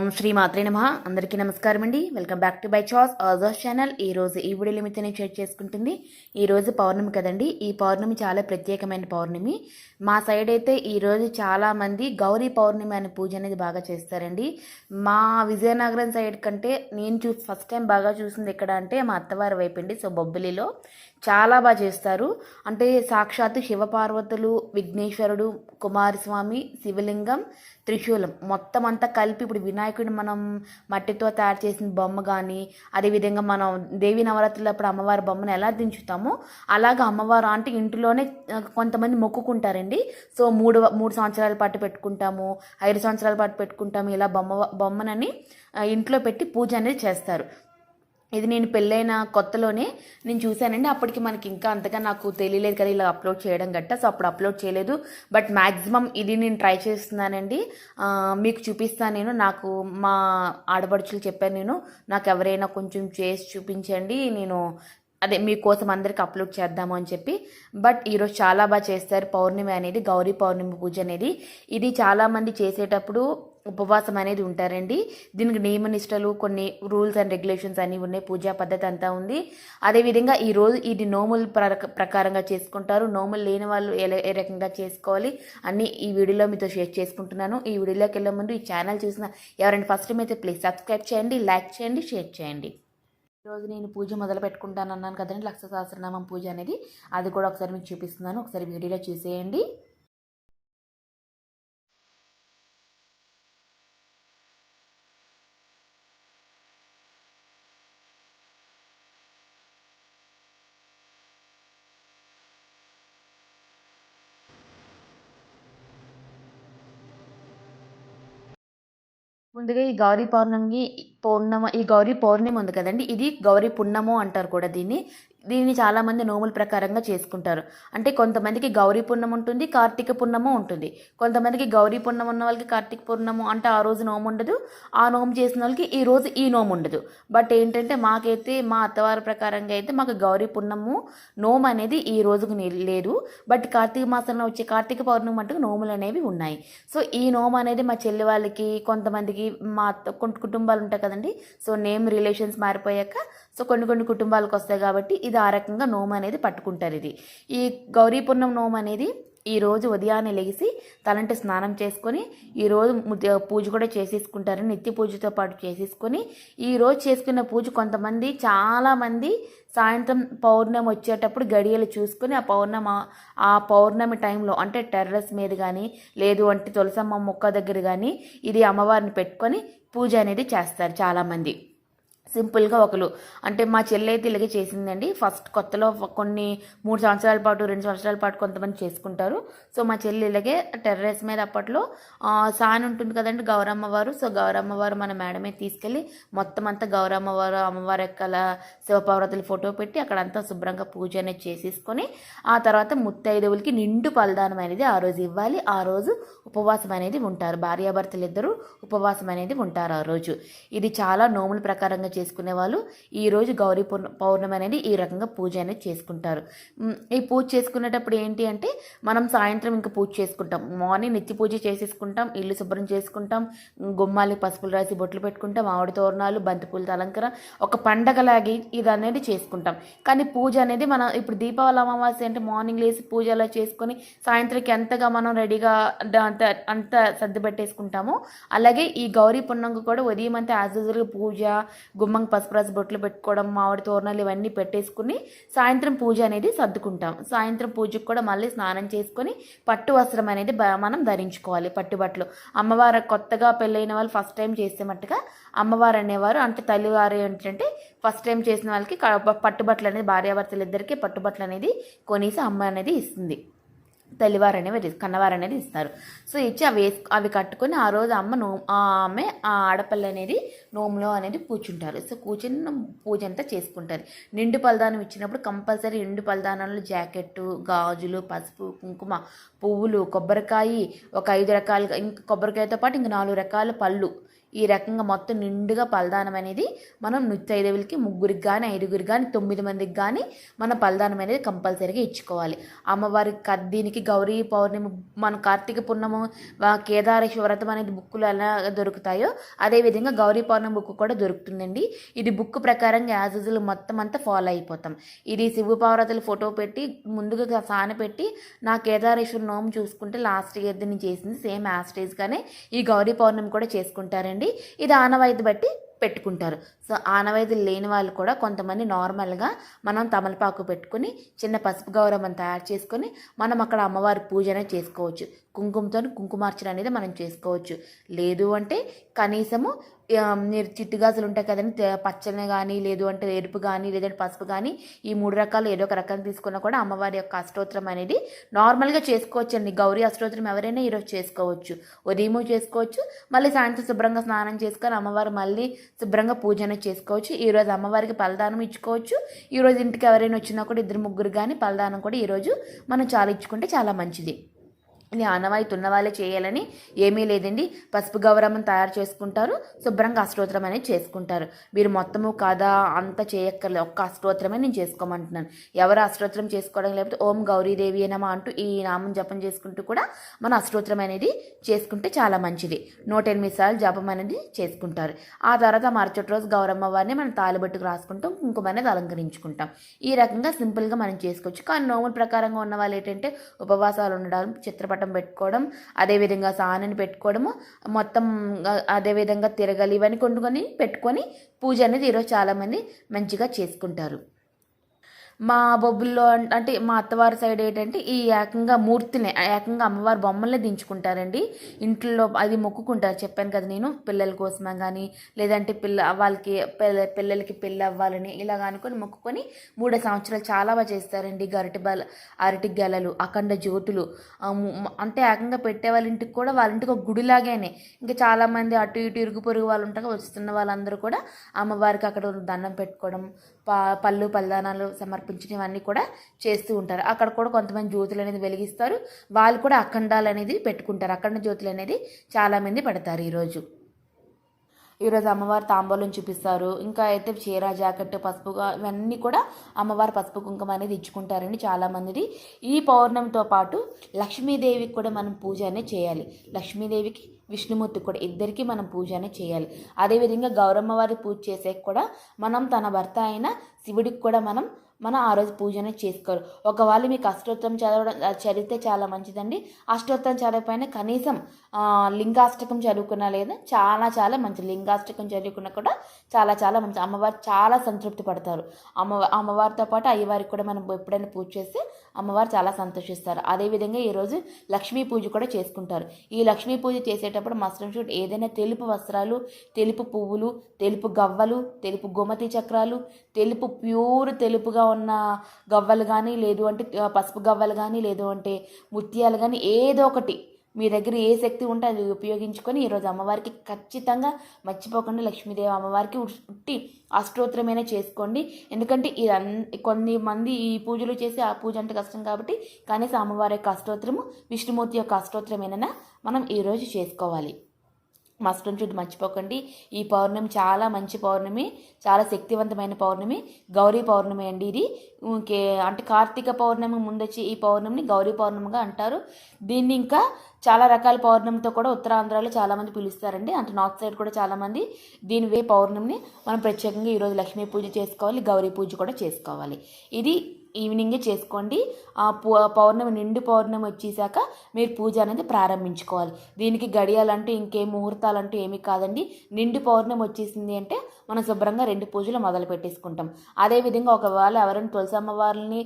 ఓం శ్రీ మాత్రే నమ. అందరికీ నమస్కారం అండి. వెల్కమ్ బ్యాక్ టు బై చాస్ ఆజాస్ ఛానల్. ఈ రోజు ఈ వీడియోలో మీతో నేను షేర్ చేసుకుంటుంది. ఈ రోజు పౌర్ణమి కదండి. ఈ పౌర్ణమి చాలా ప్రత్యేకమైన పౌర్ణమి. మా సైడ్ అయితే ఈరోజు చాలామంది గౌరీ పౌర్ణమి అనే పూజ అనేది బాగా చేస్తారండి. మా విజయనగరం సైడ్ కంటే నేను చూ ఫస్ట్ టైం బాగా చూసింది ఎక్కడ అంటే మా అత్తవారి వైపు అండి. సో బొబ్బిలిలో చాలా బాగా చేస్తారు. అంటే సాక్షాత్తు శివపార్వతులు విఘ్నేశ్వరుడు కుమారస్వామి శివలింగం త్రిశూలం. మొత్తం అంతా కలిపి ఇప్పుడు వినాయకుడిని మనం మట్టితో తయారు చేసిన బొమ్మ కానీ అదేవిధంగా మనం దేవి నవరాత్రులప్పుడు అమ్మవారి బొమ్మను ఎలా దించుతామో అలాగా అమ్మవారు అంటే ఇంటిలోనే కొంతమంది మొక్కుకుంటారండి. సో మూడు మూడు సంవత్సరాల పాటు పెట్టుకుంటాము ఐదు సంవత్సరాల పాటు పెట్టుకుంటాము ఇలా బొమ్మ బొమ్మనని ఇంట్లో పెట్టి పూజ అనేది చేస్తారు. ఇది నేను పెళ్ళైన కొత్తలోనే నేను చూశానండి. అప్పటికి మనకి ఇంకా అంతగా నాకు తెలియలేదు కదా ఇలా అప్లోడ్ చేయడం గట్ట. సో అప్పుడు అప్లోడ్ చేయలేదు. బట్ మ్యాక్సిమం ఇది నేను ట్రై చేస్తున్నానండి. మీకు చూపిస్తాను నేను. నాకు మా ఆడపడుచులు చెప్పాను నేను. నాకు ఎవరైనా కొంచెం చేసి చూపించండి. నేను అదే మీకోసం అందరికి అప్లోడ్ చేద్దాము అని చెప్పి. బట్ ఈరోజు చాలా బాగా చేస్తారు. పౌర్ణమి అనేది గౌరీ పౌర్ణమి పూజ అనేది. ఇది చాలామంది చేసేటప్పుడు ఉపవాసం అనేది ఉంటారండి. దీనికి నియమ నిష్టలు కొన్ని రూల్స్ అండ్ రెగ్యులేషన్స్ అన్నీ ఉన్నాయి. పూజా పద్ధతి అంతా ఉంది. అదేవిధంగా ఈ రోజు ఇది నోముల ప్రకారంగా చేసుకుంటారు. నోములు లేని వాళ్ళు ఎలా ఏ రకంగా చేసుకోవాలి అన్ని ఈ వీడియోలో మీతో షేర్ చేసుకుంటున్నాను. ఈ వీడియోలోకి వెళ్ళే ముందు ఈ ఛానల్ చూసిన ఎవరైనా ఫస్ట్ టైం అయితే ప్లీజ్ సబ్స్క్రైబ్ చేయండి లైక్ చేయండి షేర్ చేయండి. ఈరోజు నేను పూజ మొదలు పెట్టుకుంటాను అన్నాను కదండి. లక్ష సహస్రనామం పూజ అనేది. అది కూడా ఒకసారి మీకు చూపిస్తున్నాను. ఒకసారి వీడియోలో చూసేయండి. ముందుగా ఈ గౌరీ పౌర్ణమి పౌర్ణమ ఈ గౌరీ పౌర్ణమి ఉంది కదండి. ఇది గౌరీ పున్నము అంటారు కూడా దీన్ని. దీన్ని చాలామంది నోముల ప్రకారంగా చేసుకుంటారు. అంటే కొంతమందికి గౌరీ పున్నం ఉంటుంది కార్తీక పున్నము ఉంటుంది. కొంతమందికి గౌరీ పున్నం ఉన్న వాళ్ళకి కార్తీక పుణ్యము అంటే ఆ రోజు నోము ఉండదు. ఆ నోము చేసిన వాళ్ళకి ఈ రోజు ఈ నోము ఉండదు. బట్ ఏంటంటే మాకైతే మా అత్తవారి ప్రకారంగా అయితే మాకు గౌరీ పున్నము నోము అనేది ఈ రోజుకు లేదు. బట్ కార్తీక మాసంలో వచ్చే కార్తీక పౌర్ణమి మటుకు నోములు అనేవి ఉన్నాయి. సో ఈ నోము అనేది మా చెల్లి వాళ్ళకి కొంతమందికి మా అత్త కొన్ని కుటుంబాలు ఉంటాయి కదండి. సో నేమ్ రిలేషన్స్ మారిపోయాక సో కొన్ని కొన్ని కుటుంబాలకు వస్తాయి కాబట్టి ఇది ఆ రకంగా నోము అనేది పట్టుకుంటారు ఇది. ఈ గౌరీ పూర్ణం నోము అనేది ఈరోజు ఉదయాన్నే లెగిసి తలంటి స్నానం చేసుకొని ఈరోజు పూజ కూడా చేసేసుకుంటారు. నిత్య పూజతో పాటు చేసేసుకొని ఈరోజు చేసుకున్న పూజ కొంతమంది చాలామంది సాయంత్రం పౌర్ణమి వచ్చేటప్పుడు గడియలు చూసుకొని ఆ పౌర్ణమి ఆ పౌర్ణమి టైంలో అంటే టెర్రస్ మీద కానీ లేదు అంటే తులసమ్మ మొక్క దగ్గర కానీ ఇది అమ్మవారిని పెట్టుకొని పూజ అనేది చేస్తారు చాలామంది సింపుల్గా ఒకరు అంటే మా చెల్లి అయితే ఇలాగే చేసిందండి. ఫస్ట్ కొత్తలో కొన్ని మూడు సంవత్సరాల పాటు రెండు సంవత్సరాల పాటు కొంతమంది చేసుకుంటారు. సో మా చెల్లి ఇలాగే టెర్రస్ మీద అప్పట్లో సాన్ ఉంటుంది కదండి గౌరమ్మవారు సో గౌరమ్మవారు మన మేడమే తీసుకెళ్ళి మొత్తం అంతా గౌరమ్మవారు అమ్మవారి యొక్క శివపార్వతుల ఫోటో పెట్టి అక్కడంతా శుభ్రంగా పూజ అనేది చేసేసుకొని ఆ తర్వాత ముత్తైదవులకి నిండు పలదానం అనేది ఆ రోజు ఇవ్వాలి. ఆ రోజు ఉపవాసం అనేది ఉంటారు. భార్యాభర్తలు ఇద్దరు ఉపవాసం అనేది ఉంటారు ఆ రోజు. ఇది చాలా నోముల ప్రకారంగా చేసుకునే వాళ్ళు ఈరోజు గౌరీ పూర్ణ- పౌర్ణమి అనేది ఈ రకంగా పూజ అనేది చేసుకుంటారు. ఈ పూజ చేసుకునేటప్పుడు ఏంటి అంటే మనం సాయంత్రం ఇంకా పూజ చేసుకుంటాం. మార్నింగ్ నిత్య పూజ చేసేసుకుంటాం ఇల్లు శుభ్రం చేసుకుంటాం గుమ్మాలి పసుపులు రాసి బొట్లు పెట్టుకుంటాం మామిడి తోరణాలు బంతిపూలతో అలంకరణ ఒక పండగలాగి ఇది అనేది చేసుకుంటాం. కానీ పూజ అనేది మనం ఇప్పుడు దీపావళి అమావాస్య అంటే మార్నింగ్ లేసి పూజ అలా చేసుకొని సాయంత్రంకి ఎంతగా మనం రెడీగా అంత అంత సర్ది పెట్టేసుకుంటామో అలాగే ఈ గౌరీ పున్నంకు కూడా ఉదయం అంతా యాజ్ యూజువల్గా పూజ గుమ్మం పసుపు బొట్లు పెట్టుకోవడం మామిడి తోరణాలు ఇవన్నీ పెట్టేసుకుని సాయంత్రం పూజ అనేది సర్దుకుంటాం. సాయంత్రం పూజకు కూడా మళ్ళీ స్నానం చేసుకొని పట్టు వస్త్రం అనేది బ- మనం ధరించుకోవాలి పట్టు బట్టలు. అమ్మవారు కొత్తగా పెళ్ళైన వాళ్ళు ఫస్ట్ టైం చేస్తే మట్టుగా అమ్మవారు అనేవారు అంటే తల్లివారు ఏంటంటే ఫస్ట్ టైం చేసిన వాళ్ళకి పట్టుబట్టలు అనేది భార్యాభర్తలు ఇద్దరికి పట్టుబట్టలు అనేది కొనేసి అమ్మ అనేది ఇస్తుంది. తల్లివారు అనేవి కన్నవారు అనేది ఇస్తారు సో ఇచ్చి అవి వేసు అవి కట్టుకొని ఆ రోజు అమ్మ నో ఆ ఆమె ఆ ఆడపల్లి అనేది నోములో అనేది కూర్చుంటారు. సో కూర్చుని పూజ అంతా చేసుకుంటారు. నిండు పలదానం ఇచ్చినప్పుడు కంపల్సరీ నిండు పలదానంలో జాకెట్టు గాజులు పసుపు కుంకుమ పువ్వులు కొబ్బరికాయ ఒక ఐదు రకాలుగా ఇంకా కొబ్బరికాయతో పాటు ఇంకా నాలుగు రకాల పళ్ళు. ఈ రకంగా మొత్తం నిండుగా పలదానం అనేది మనం నృత్యైదవులకి ముగ్గురికి కానీ ఐదుగురికి కానీ తొమ్మిది మందికి కానీ మన పలదానం అనేది కంపల్సరీగా ఇచ్చుకోవాలి. అమ్మవారి దీనికి గౌరీ పౌర్ణమి మన కార్తీక పున్నము కేదారేశ్వరతం కేదారేశ్వర వ్రతం అనేది బుక్కులు ఎలా దొరుకుతాయో అదేవిధంగా గౌరీ పౌర్ణమి బుక్ కూడా దొరుకుతుందండి. ఇది బుక్ ప్రకారంగా యాజ్ యూజువల్ మొత్తం అంతా ఫాలో అయిపోతాం. ఇది శివ పార్వతుల ఫోటో పెట్టి ముందుగా సాన పెట్టి నా కేదారేశ్వర నోము చూసుకుంటే లాస్ట్ ఇయర్ నేను చేసింది సేమ్ యాస్టేజ్గానే ఈ గౌరీ పౌర్ణమి కూడా చేసుకుంటారండి. ఇది ఆనవాయితీ బట్టి పెట్టుకుంటారు. సో ఆనవాయితీ లేని వాళ్ళు కూడా కొంతమంది నార్మల్గా మనం తమలపాకు పెట్టుకుని చిన్న పసుపు గౌరవం తయారు చేసుకొని మనం అక్కడ అమ్మవారి పూజనే చేసుకోవచ్చు. కుంకుమతో కుంకుమార్చన అనేది మనం చేసుకోవచ్చు. లేదు అంటే కనీసము మీరు చిట్టుగాజులు ఉంటాయి కదండి పచ్చని కానీ లేదు అంటే ఎరుపు కానీ లేదంటే పసుపు కానీ ఈ మూడు రకాలు ఏదో ఒక రకం తీసుకున్నా కూడా అమ్మవారి యొక్క అష్టోత్తరం అనేది నార్మల్గా చేసుకోవచ్చు అండి గౌరీ అష్టోత్తరం ఎవరైనా ఈరోజు చేసుకోవచ్చు. ఉదయము చేసుకోవచ్చు మళ్ళీ సాయంత్రం శుభ్రంగా స్నానం చేసుకొని అమ్మవారు మళ్ళీ శుభ్రంగా పూజన చేసుకోవచ్చు. ఈరోజు అమ్మవారికి పలదానం ఇచ్చుకోవచ్చు. ఈరోజు ఇంటికి ఎవరైనా వచ్చినా కూడా ఇద్దరు ముగ్గురు కానీ పలదానం కూడా ఈరోజు మనం చాలా ఇచ్చుకుంటే చాలా మంచిది. ఇది ఆనవాయితీ ఉన్న వాళ్ళే చేయాలని ఏమీ లేదండి. పసుపు గౌరమ్మను తయారు చేసుకుంటారు. శుభ్రంగా అష్టోత్తరం అనేది చేసుకుంటారు. మీరు మొత్తము కథ అంతా చేయక్కర్లేదు ఒక్క అష్టోత్తరమే నేను చేసుకోమంటున్నాను. ఎవరు అష్టోత్తరం చేసుకోవడం లేకపోతే ఓం గౌరీదేవి నమ అంటూ ఈ నామం జపం చేసుకుంటూ కూడా మన అష్టోత్తరం అనేది చేసుకుంటే చాలా మంచిది. నూట ఎనిమిది సార్లు జపం అనేది చేసుకుంటారు. ఆ తర్వాత మరుసటి రోజు గౌరమ్మ వారిని మనం తాలిబట్టుకు రాసుకుంటాం. కుంకుమ అనేది అలంకరించుకుంటాం. ఈ రకంగా సింపుల్గా మనం చేసుకోవచ్చు. కానీ నోముల ప్రకారంగా ఉన్న వాళ్ళు ఏంటంటే ఉపవాసాలు ఉండడం చిత్రపటం పెట్టుకోవడం అదేవిధంగా సానని పెట్టుకోవడము మొత్తం అదేవిధంగా తిరగలి ఇవన్నీ కొనుక్కొని పెట్టుకొని పూజ అనేది ఈరోజు చాలామంది మంచిగా చేసుకుంటారు. మా బొబ్బుల్లో అంటే మా అత్తవారి సైడ్ ఏంటంటే ఈ ఏకంగా మూర్తిని ఏకంగా అమ్మవారి బొమ్మల్ని దించుకుంటారండి. ఇంట్లో అది మొక్కుకుంటారు. చెప్పాను కదా నేను పిల్లల కోసమే కానీ లేదంటే పిల్ల వాళ్ళకి పిల్ల పిల్లలకి పెళ్ళి అవ్వాలని ఇలా అనుకొని మొక్కుకొని మూడు సంవత్సరాలు చాలా బాగా చేస్తారండి. గరిటి బల అరటి గెలలు అఖండ జ్యోతులు అంటే ఏకంగా పెట్టే వాళ్ళ ఇంటికి కూడా వాళ్ళ ఇంటికి ఒక గుడిలాగానే. ఇంకా చాలామంది అటు ఇటు ఇరుగు పొరుగు వాళ్ళు ఉంటారు వస్తున్న వాళ్ళందరూ కూడా అమ్మవారికి అక్కడ దండం పెట్టుకోవడం పా పళ్ళు పల్దానాలు సమర్పించినవన్నీ కూడా చేస్తూ ఉంటారు. అక్కడ కూడా కొంతమంది జ్యోతులు అనేది వెలిగిస్తారు. వాళ్ళు కూడా అఖండాలు అనేది పెట్టుకుంటారు. అఖండ జ్యోతులు అనేది చాలామంది పెడతారు ఈరోజు ఈరోజు అమ్మవారు తాంబూలం చూపిస్తారు. ఇంకా అయితే చీర జాకెట్ పసుపుగా ఇవన్నీ కూడా అమ్మవారు పసుపు కుంకుమ అనేది ఇచ్చుకుంటారండి చాలామందిది. ఈ పౌర్ణమితో పాటు లక్ష్మీదేవికి కూడా మనం పూజ అనేది చేయాలి. లక్ష్మీదేవికి విష్ణుమూర్తికి కూడా ఇద్దరికీ మనం పూజ అనేది చేయాలి. అదేవిధంగా గౌరమ్మ వారి పూజ చేసే కూడా మనం తన భర్త అయిన శివుడికి కూడా మనం మనం ఆ రోజు పూజనే చేసుకోరు. ఒకవేళ మీకు అష్టోత్తరం చదవడం చదివితే చాలా మంచిదండి. అష్టోత్తరం చదవకపోయినా కనీసం లింగాష్టకం చదువుకున్నా లేదా చాలా చాలా మంచిది. లింగాష్టకం చదువుకున్నా కూడా చాలా చాలా మంచి అమ్మవారు చాలా సంతృప్తి పడతారు. అమ్మ అమ్మవారితో పాటు అయ్యవారికి కూడా మనం ఎప్పుడైనా పూజ చేస్తే అమ్మవారు చాలా సంతోషిస్తారు. అదేవిధంగా ఈరోజు లక్ష్మీ పూజ కూడా చేసుకుంటారు. ఈ లక్ష్మీ పూజ చేసేటప్పుడు మస్టర్డ్ షూట్ ఏదైనా తెలుపు వస్త్రాలు తెలుపు పువ్వులు తెలుపు గవ్వలు తెలుపు గోమతి చక్రాలు తెలుపు ప్యూర్ తెలుపుగా ఉన్న గవ్వలు కానీ లేదు అంటే పసుపు గవ్వలు కానీ లేదు అంటే ముత్యాలు కానీ ఏదో ఒకటి మీ దగ్గర ఏ శక్తి ఉంటే అది ఉపయోగించుకొని ఈరోజు అమ్మవారికి ఖచ్చితంగా మర్చిపోకుండా. లక్ష్మీదేవి అమ్మవారికి ఉట్టి అష్టోత్తరమైనా చేసుకోండి. ఎందుకంటే ఈ అన్ కొన్ని మంది ఈ పూజలు చేసి ఆ పూజ అంటే కష్టం కాబట్టి కనీసం అమ్మవారి యొక్క అష్టోత్తరము విష్ణుమూర్తి యొక్క అష్టోత్తరమైనా మనం ఈరోజు చేసుకోవాలి. మస్టం చూడు మర్చిపోకండి. ఈ పౌర్ణమి చాలా మంచి పౌర్ణమి చాలా శక్తివంతమైన పౌర్ణమి. గౌరీ పౌర్ణమి అండి ఇది. ఇంకే అంటే కార్తీక పౌర్ణమి ముందొచ్చి ఈ పౌర్ణమిని గౌరీ పౌర్ణమిగా అంటారు. దీన్ని ఇంకా చాలా రకాల పౌర్ణమితో కూడా ఉత్తరాంధ్రలో చాలామంది పిలుస్తారండి. అంటే నార్త్ సైడ్ కూడా చాలామంది దీని వే పౌర్ణమిని మనం ప్రత్యేకంగా ఈరోజు లక్ష్మీ పూజ చేసుకోవాలి గౌరీ పూజ కూడా చేసుకోవాలి. ఇది ఈవినింగే చేసుకోండి. ఆ పూ పౌర్ణమి నిండు పౌర్ణమి వచ్చేసాక మీరు పూజ అనేది ప్రారంభించుకోవాలి. దీనికి గడియాలంటూ ఇంకేం ముహూర్తాలంటూ ఏమీ కాదండి. నిండు పౌర్ణమి వచ్చేసింది అంటే మనం శుభ్రంగా రెండు పూజలు మొదలు పెట్టేసుకుంటాం. అదేవిధంగా ఒకవేళ ఎవరైనా తులసి అమ్మవారిని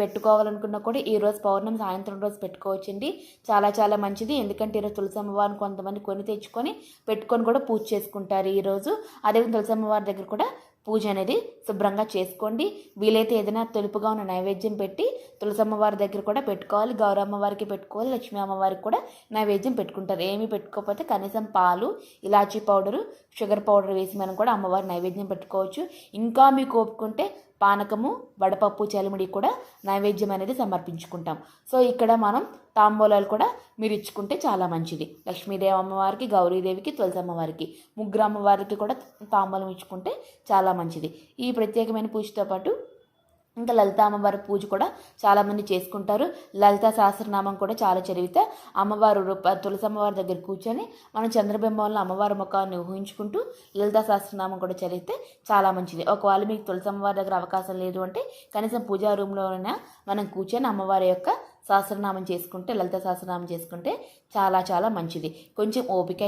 పెట్టుకోవాలనుకున్నా కూడా ఈరోజు పౌర్ణమి సాయంత్రం రోజు పెట్టుకోవచ్చండి. చాలా చాలా మంచిది. ఎందుకంటే ఈరోజు తులసి అమ్మవారిని కొంతమంది కొని తెచ్చుకొని పెట్టుకొని కూడా పూజ చేసుకుంటారు ఈరోజు అదేవిధంగా తులసి అమ్మవారి దగ్గర కూడా పూజ అనేది శుభ్రంగా చేసుకోండి. వీలైతే ఏదైనా తెలుపుగా ఉన్న నైవేద్యం పెట్టి తులసమ్మ వారి దగ్గర కూడా పెట్టుకోవాలి. గౌరమ్మ వారికి పెట్టుకోవాలి. లక్ష్మీ అమ్మవారికి కూడా నైవేద్యం పెట్టుకుంటారు. ఏమీ పెట్టుకోకపోతే కనీసం పాలు ఇలాచీ పౌడరు షుగర్ పౌడర్ వేసి మనం కూడా అమ్మవారి నైవేద్యం పెట్టుకోవచ్చు. ఇంకా మీకు ఒప్పుకుంటే పానకము వడపప్పు చలిమిడి కూడా నైవేద్యం అనేది సమర్పించుకుంటాం. సో ఇక్కడ మనం తాంబూలాలు కూడా మీరు ఇచ్చుకుంటే చాలా మంచిది. లక్ష్మీదేవి అమ్మవారికి గౌరీదేవికి తులసి అమ్మవారికి ముగ్గురు అమ్మవారికి కూడా తాంబూలం ఇచ్చుకుంటే చాలా మంచిది. ఈ ప్రత్యేకమైన పూజతో పాటు ఇంకా లలిత అమ్మవారి పూజ కూడా చాలామంది చేసుకుంటారు. లలిత సహస్రనామం కూడా చాలా చదివితే అమ్మవారు రూప తులసి అమ్మవారి దగ్గర కూర్చొని మనం చంద్రబింబంలో అమ్మవారి ముఖాన్ని ఊహించుకుంటూ లలిత సహస్రనామం కూడా చదివితే చాలా మంచిది. ఒకవేళ మీకు తులసి అమ్మవారి దగ్గర అవకాశం లేదు అంటే కనీసం పూజా రూమ్లోనైనా మనం కూర్చొని అమ్మవారి యొక్క సహస్రనామం చేసుకుంటే లలిత సహస్రనామం చేసుకుంటే చాలా చాలా మంచిది. కొంచెం ఓపిక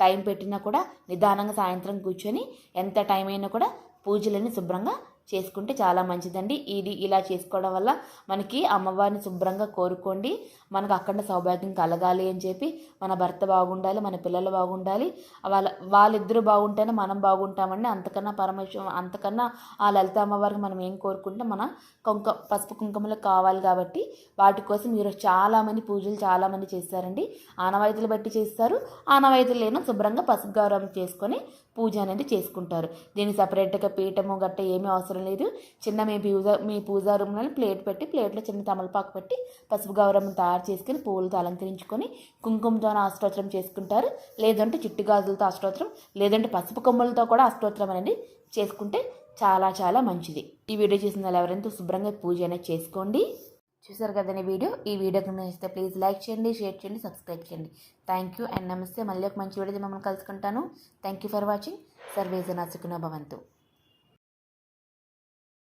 టైం పెట్టినా కూడా నిదానంగా సాయంత్రం కూర్చొని ఎంత టైం అయినా కూడా పూజలని శుభ్రంగా చేసుకుంటే చాలా మంచిదండి. ఇది ఇలా చేసుకోవడం వల్ల మనకి అమ్మవారిని శుభ్రంగా కోరుకోండి. మనకు అక్కడ సౌభాగ్యం కలగాలి అని చెప్పి మన భర్త బాగుండాలి మన పిల్లలు బాగుండాలి వాళ్ళ వాళ్ళిద్దరూ బాగుంటేనే మనం బాగుంటామండి. అంతకన్నా పరమేశ్వరం అంతకన్నా ఆ లలిత అమ్మవారికి మనం ఏం కోరుకుంటే మన కుంక పసుపు కుంకుమలు కావాలి కాబట్టి వాటి కోసం మీరు చాలామంది పూజలు చాలామంది చేస్తారండి. ఆనవాయితీలు బట్టి చేస్తారు. ఆనవాయితీలు లేనో శుభ్రంగా పసుపు గౌరవం చేసుకొని పూజ అనేది చేసుకుంటారు. దీనికి సపరేట్గా పీఠము గట్ట ఏమీ అవసరం లేదు. చిన్న మీ పూజ మీ పూజా రూమ్లో ప్లేట్ పెట్టి ప్లేట్లో చిన్న తమలపాకు పెట్టి పసుపు గౌరవం తయారు చేసుకుని పూలతో అలంకరించుకొని కుంకుమతో అష్టోత్తరం చేసుకుంటారు. లేదంటే చిట్టు గాజులతో అష్టోత్తరం లేదంటే పసుపు కొమ్మలతో కూడా అష్టోత్తరం అనేది చేసుకుంటే చాలా చాలా మంచిది. ఈ వీడియో చూసిన వాళ్ళు ఎవరైనా శుభ్రంగా పూజ అనేది చేసుకోండి. చూసారు కదండి వీడియో? ఈ వీడియో నచ్చితే ప్లీజ్ లైక్ చేయండి షేర్ చేయండి సబ్స్క్రైబ్ చేయండి. థ్యాంక్ యూ అండ్ నమస్తే. మళ్ళీ ఒక మంచి వీడియో మమ్మల్ని కలుసుకుంటాను. థ్యాంక్ యూ ఫర్ వాచింగ్ సర్వేజన సుఖన భవంతు.